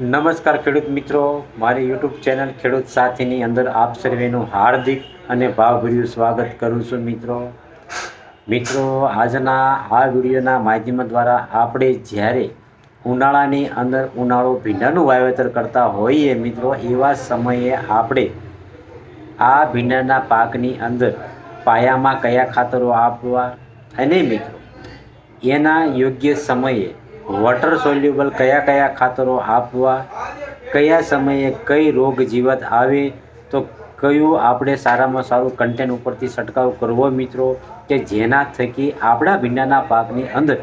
નમસ્કાર ખેડૂત મિત્રો. મારી યુટ્યુબ ચેનલ ખેડૂત સાથીની અંદર આપ સર્વેનું હાર્દિક અને ભાવભર્યું સ્વાગત કરું છું મિત્રો. મિત્રો, આજના આ વિડીયોના માધ્યમ દ્વારા આપણે જ્યારે ઉનાળાની અંદર ઉનાળો ભીંડાનું વાવેતર કરતા હોઈએ મિત્રો, એવા સમયે આપણે આ ભીંડાના પાકની અંદર પાયામાં કયા ખાતરો આપવા? અને મિત્રો, એના યોગ્ય સમયે વોટર સોલ્યુબલ કયા કયા ખાતરો આપવા, કયા સમયે કઈ રોગ જીવત આવે, તો કયું આપણે સારામાં સારું કન્ટેન્ટ ઉપરથી છંટકાવ કરવો મિત્રો, કે જેના થકી આપણા ભીંડાના પાકની અંદર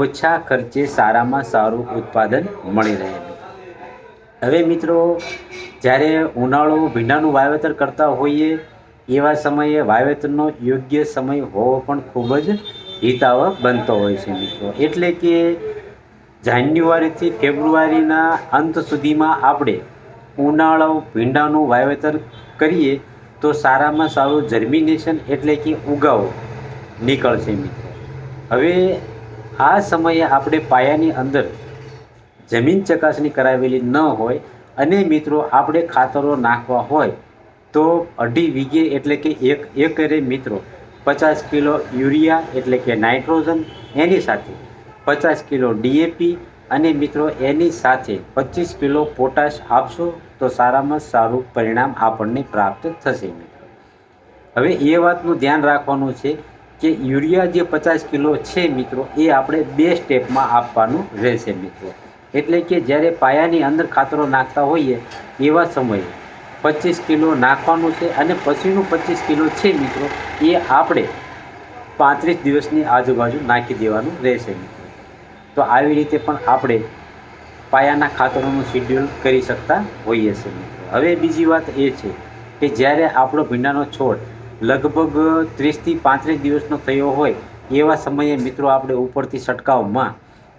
ઓછા ખર્ચે સારામાં સારું ઉત્પાદન મળી રહે. હવે મિત્રો, જ્યારે ઉનાળો ભીંડાનું વાવેતર કરતા હોઈએ, એવા સમયે વાવેતરનો યોગ્ય સમય હોવો પણ ખૂબ જ હિતાવહ બનતો હોય છે મિત્રો. એટલે કે જાન્યુઆરીથી ફેબ્રુઆરીના અંત સુધીમાં આપણે ઉનાળો ભીંડાનું વાવેતર કરીએ તો સારામાં સારું જર્મિનેશન એટલે કે ઉગાવો નીકળશે મિત્રો. હવે આ સમયે આપણે પાયાની અંદર જમીન ચકાસણી કરાવેલી ન હોય અને મિત્રો આપણે ખાતરો નાખવા હોય તો અઢી વીઘે એટલે કે એક એકરે મિત્રો પચાસ કિલો યુરિયા એટલે કે નાઇટ્રોજન એની સાથે પચાસ કિલો ડીએપી અને મિત્રો એની સાથે પચીસ કિલો પોટાશ આપશો તો સારામાં સારું પરિણામ આપણને પ્રાપ્ત થશે મિત્રો. હવે એ વાતનું ધ્યાન રાખવાનું છે કે યુરિયા જે પચાસ કિલો છે મિત્રો, એ આપણે બે સ્ટેપમાં આપવાનું રહેશે મિત્રો. એટલે કે જ્યારે પાયાની અંદર ખાતરો નાખતા હોઈએ એવા સમયે પચીસ કિલો નાખવાનું છે અને પછીનું પચીસ કિલો છે મિત્રો, એ આપણે પાંત્રીસ દિવસની આજુબાજુ નાખી દેવાનું રહેશે મિત્રો. તો આવી રીતે પણ આપણે પાયાના ખાતરોનું શિડ્યુલ કરી શકતા હોઈએ છીએ હવે બીજી વાત એ છે કે જ્યારે આપણો ભીંડાનો છોડ લગભગ ત્રીસથી પાંત્રીસ દિવસનો થયો હોય, એવા સમયે મિત્રો આપણે ઉપરથી છંટકાવમાં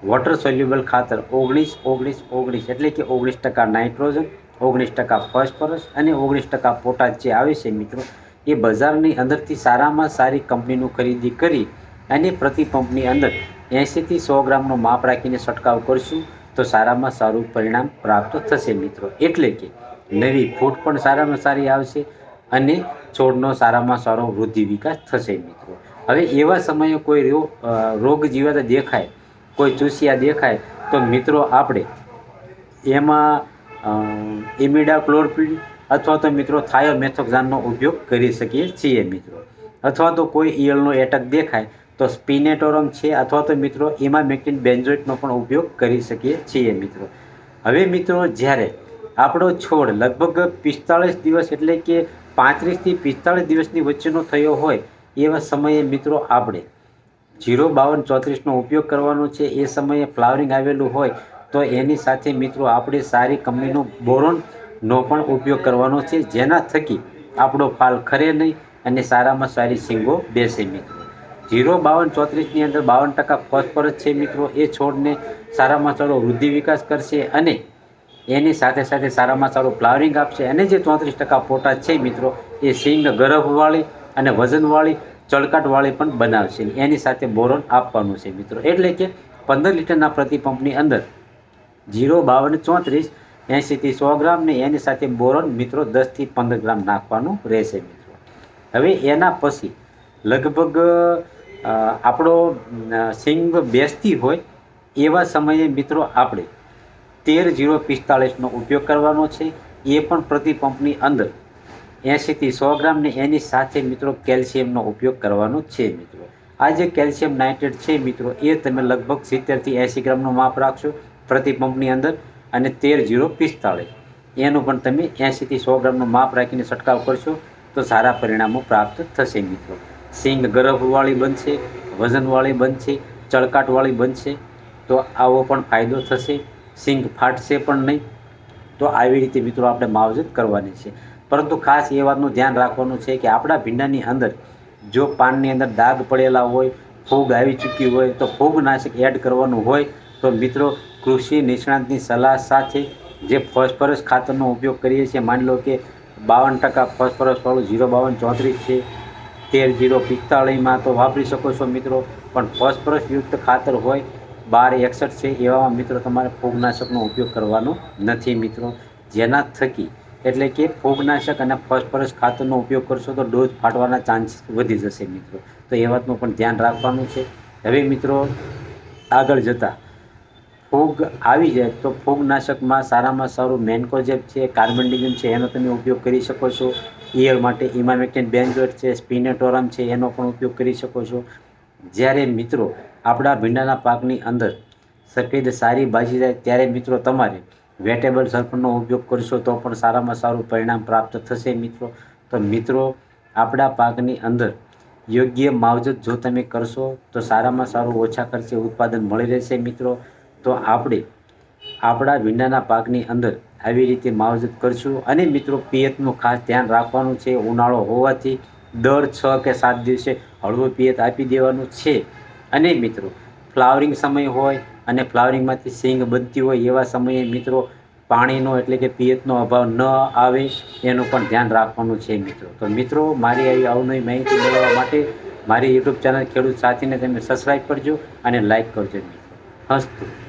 વોટર સોલ્યુબલ ખાતર ઓગણીસ ઓગણીસ ઓગણીસ એટલે કે ઓગણીસ ટકા નાઇટ્રોજન, ઓગણીસ ટકા ફોસ્ફરસ અને ઓગણીસ ટકા પોટાશ જે આવે છે મિત્રો, એ બજારની અંદરથી સારામાં સારી કંપનીનું ખરીદી કરી અને પ્રતિ પંપની અંદર એંશીથી સો ગ્રામનો માપ રાખીને છંટકાવ કરશું તો સારામાં સારું પરિણામ પ્રાપ્ત થશે મિત્રો. એટલે કે નવી ફૂટ પણ સારામાં સારી આવશે અને છોડનો સારામાં સારો વૃદ્ધિ વિકાસ થશે મિત્રો. હવે એવા સમયે કોઈ રોગ જીવાત દેખાય, કોઈ ચૂસિયા દેખાય, તો મિત્રો આપણે એમાં ઇમિડા ક્લોરપીડ અથવા તો મિત્રો થાયોમેથોક્ઝાનનો ઉપયોગ કરી શકીએ છીએ મિત્રો. અથવા તો કોઈ ઈયળનો એટક દેખાય તો સ્પિનેટોરમ છે અથવા તો મિત્રો એમાં મેક્ટિન બેન્ઝોઇટનો પણ ઉપયોગ કરી શકીએ છીએ મિત્રો. હવે મિત્રો જ્યારે આપણો છોડ લગભગ પિસ્તાળીસ દિવસ એટલે કે પાંત્રીસથી પિસ્તાળીસ દિવસની વચ્ચેનો થયો હોય એવા સમયે મિત્રો આપણે જીરો બાવન ચોત્રીસનો ઉપયોગ કરવાનો છે. એ સમયે ફ્લાવરિંગ આવેલું હોય તો એની સાથે મિત્રો આપણે સારી કંપનીનો બોરોનનો પણ ઉપયોગ કરવાનો છે. જેના થકી આપણો ફાલ ખરે નહીં અને સારામાં સારી સિંગો બેસે મિત્રો. જીરો બાવન ચોત્રીસની અંદર બાવન ટકા ફોસ્ફરસ છે મિત્રો. એ છોડને સારામાં સારો વૃદ્ધિ વિકાસ કરશે અને એની સાથે સાથે સારામાં સારું ફ્લાવરિંગ આપશે. અને જે ચોત્રીસ ટકા પોટાશ છે મિત્રો, એ સિંગ ગર્ભવાળી અને વજનવાળી, ચળકાટવાળી પણ બનાવશે. એની સાથે બોરોન આપવાનું છે મિત્રો. એટલે કે પંદર લીટરના પ્રતિ પંપની અંદર જીરો બાવન ચોત્રીસ, એંશીથી સો ગ્રામ ને એની સાથે બોરોન મિત્રો દસથી પંદર ગ્રામ નાખવાનું રહેશે મિત્રો. હવે એના પછી લગભગ આપણો સિંગ બેસતી હોય એવા સમયે મિત્રો આપણે તેર જીરો પિસ્તાળીસનો ઉપયોગ કરવાનો છે. એ પણ પ્રતિ પંપની અંદર એંશીથી સો ગ્રામ ને એની સાથે મિત્રો કેલ્શિયમનો ઉપયોગ કરવાનો છે મિત્રો. આ જે કેલ્શિયમ નાઇટ્રેટ છે મિત્રો, એ તમે લગભગ સિત્તેરથી એંશી ગ્રામનું માપ રાખશો પ્રતિ પંપની અંદર અને તેર જીરો પિસ્તાળીસ. એનું પણ તમે એંશીથી સો ગ્રામનું માપ રાખીને છંટકાવ કરશો તો સારા પરિણામો પ્રાપ્ત થશે મિત્રો. સિંગ ગર્ભવાળી બનશે, વજનવાળી બનશે, ચળકાટવાળી બનશે, તો આવો પણ ફાયદો થશે. સિંગ ફાટશે પણ નહીં. તો આવી રીતે મિત્રો આપણે માવજત કરવાની છે. પરંતુ ખાસ એ વાતનું ધ્યાન રાખવાનું છે કે આપણા ભીંડાની અંદર જો પાનની અંદર દાગ પડેલા હોય, ફૂગ આવી ચૂકી હોય, તો ફૂગનાશક એડ કરવાનું હોય, તો મિત્રો કૃષિ નિષ્ણાતની સલાહ સાથે જે ફોસ્ફરસ ખાતરનો ઉપયોગ કરીએ છીએ, માની લો કે બાવન ટકા ફોસ્ફરસવાળું ઝીરો બાવન ચોત્રીસ છે તેર જીરો પિસ્તાળીસમાં તો વાપરી શકો છો મિત્રો. પણ ફોસ્ફરસ યુક્ત ખાતર હોય, બાર એકસઠ છે એવામાં મિત્રો તમારે ફૂગનાશકનો ઉપયોગ કરવાનો નથી મિત્રો. જેના થકી એટલે કે ફૂગનાશક અને ફોસ્ફરસ ખાતરનો ઉપયોગ કરશો તો ડોઝ ફાટવાના ચાન્સ વધી જશે મિત્રો. તો એ વાતનું પણ ધ્યાન રાખવાનું છે. હવે મિત્રો આગળ જતાં, ફૂગ આવી જાય તો ફૂગનાશકમાં સારામાં સારું મેન્કોજેબ છે કાર્બનડિઝમ છે, એનો તમે ઉપયોગ કરી શકો છો. ઈયળ માટે ઇમામેક્ટિન બેન્ઝોએટ છે, સ્પિનેટોરમ છે, એનો પણ ઉપયોગ કરી શકો છો. જ્યારે મિત્રો આપણા ભીંડાના પાકની અંદર સફેદ સારી બાજી જાય ત્યારે મિત્રો તમારે વેટેબલ સલ્ફરનો ઉપયોગ કરશો તો પણ સારામાં સારું પરિણામ પ્રાપ્ત થશે મિત્રો. તો મિત્રો, આપણા પાકની અંદર યોગ્ય માવજત જો તમે કરશો તો સારામાં સારું ઓછા ખર્ચે ઉત્પાદન મળી રહેશે મિત્રો. તો આપણે આપણા ભીંડાના પાકની અંદર આવી રીતે માવજત કરશું. અને મિત્રો, પિયતનું ખાસ ધ્યાન રાખવાનું છે. ઉનાળો હોવાથી દર છ કે સાત દિવસે હળવું પિયત આપી દેવાનું છે. અને મિત્રો, ફ્લાવરિંગ સમય હોય અને ફ્લાવરિંગમાંથી સિંગ બનતી હોય એવા સમયે મિત્રો, પાણીનો એટલે કે પિયતનો અભાવ ન આવે એનું પણ ધ્યાન રાખવાનું છે મિત્રો. તો મિત્રો, મારી આવી અવનવી માહિતી મેળવવા માટે મારી યુટ્યુબ ચેનલ ખેડૂત સાથીને તમે સબસ્ક્રાઈબ કરજો અને લાઈક કરજો મિત્રો. હસ્તું.